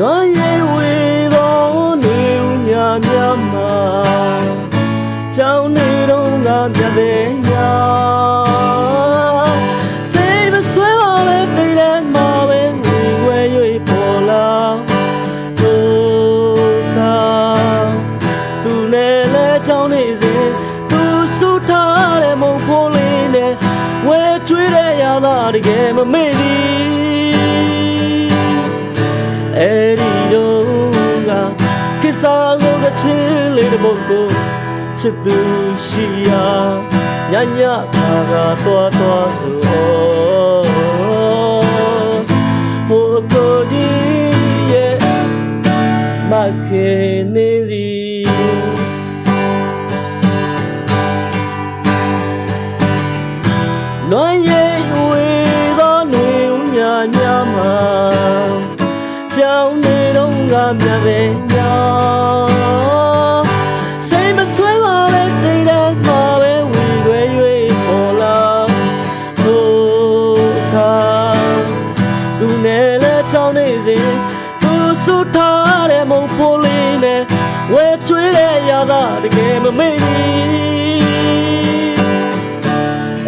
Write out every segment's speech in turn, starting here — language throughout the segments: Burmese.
လွမ်းရိပ်ဝေသောနေဦးညာများမှာကြောင်းနေတော့ငါပြတဲ့ညာစိတ်မဆွဲပါပဲတိတ်တဲ့မှာပဲဝင်ဝဲ၍ပေါ်လာဒုက္ခသူနဲ့လဲကြောင်းနေစဉ်သူဆုထားတဲ့မုံဖိုးလေးနဲ့ဝဲကျွေးတဲ့ရတာတကယ်မမေ့သည် ဆုံးတစ်ချင်းလေးတစ်ပုဒ်ကိုချစ်သူရှိရာညညခါကတော့တော့ဆိုဟိုကိုကြီးရဲ့မခေနေစီလွန်ရဲ့ဝေသောຫນွေဦးညာများမှာကြောင်းနေတော့ငါမြတ်ပဲညာ ဖိုးလေးနဲ့ဝဲချွေးတဲ့ရတာတကယ်မမေ့ဘူး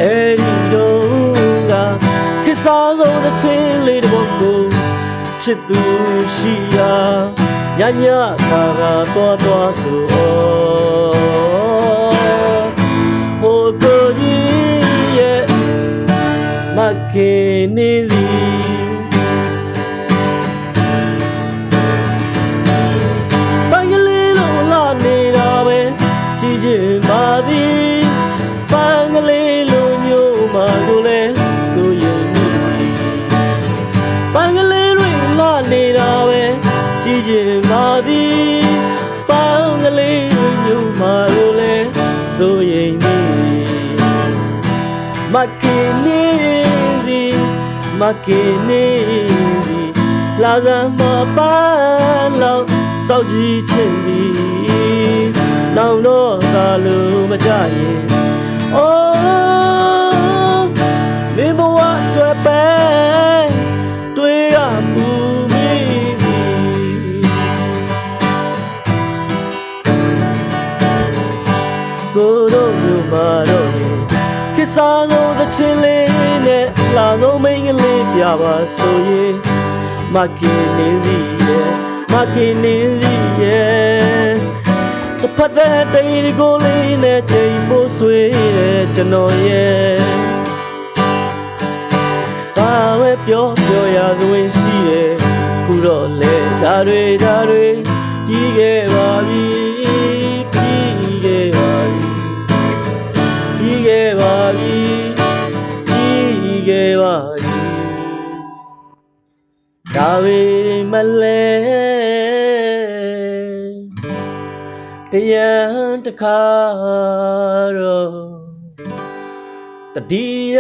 အဲ့ဒီတော့ကကိစ္စဆုံးတစ်ချင်းလေးတစ်ပုဒ်ကိုချစ်သူရှိရာညညခါကတော့တော့ဆိုဟိုကိုကြီးရဲ့မကေနေစီ မကင်းနေစီမကင်းနေစီလာစမ်းမပန်းလောက်စောက်ကြည့်ချင်သည်နောင်တော့သာလို့မကြရင်အိုးမင်းဘဝအတွက်ပဲတွေ့ရမှုမိသည်ကိုယ်တို့မျိုးမာတော့နေကိစ္စ ဆုံးတစ်ချင်းလေးနဲ့လာဆုံးမိန်းကလေးပြပါဆိုရင်မကင်းနေစီရဲ့မကင်းနေစီရဲ့တစ်ဖက်တဲ့တိတ်ကိုလေးနဲ့ချိန်မိုးဆွေးတဲ့ကျွန်တော်ရဲ့ဘာပဲပြောပြောရစွင်ရှိတယ်ခုတော့လေဒါတွေဒါတွေပြီးခဲ့ပါပြီပြီး မဲ့လေတရားတစ်ခါတော့တတိယ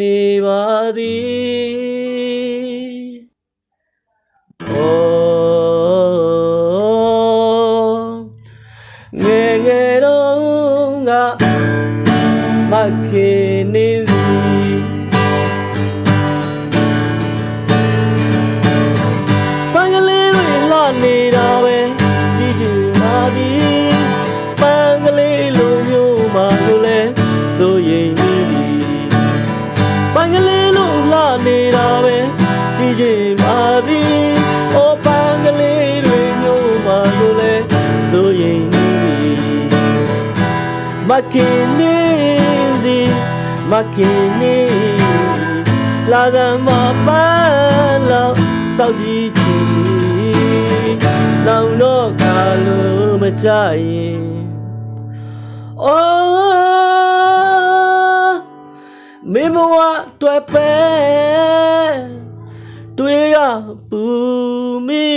နေပါသည်ဩငယ်ငယ်တော့ငါမခင်နေ မကင်းနေစီမကင်းနေလာစမ်းမပန်းလောက်စောက်ကြည့်ချင်နောင်တော့ခါလို့မကြရင် Oh မင်းဘဝတွေ့ပဲတွေ့ရပူမီ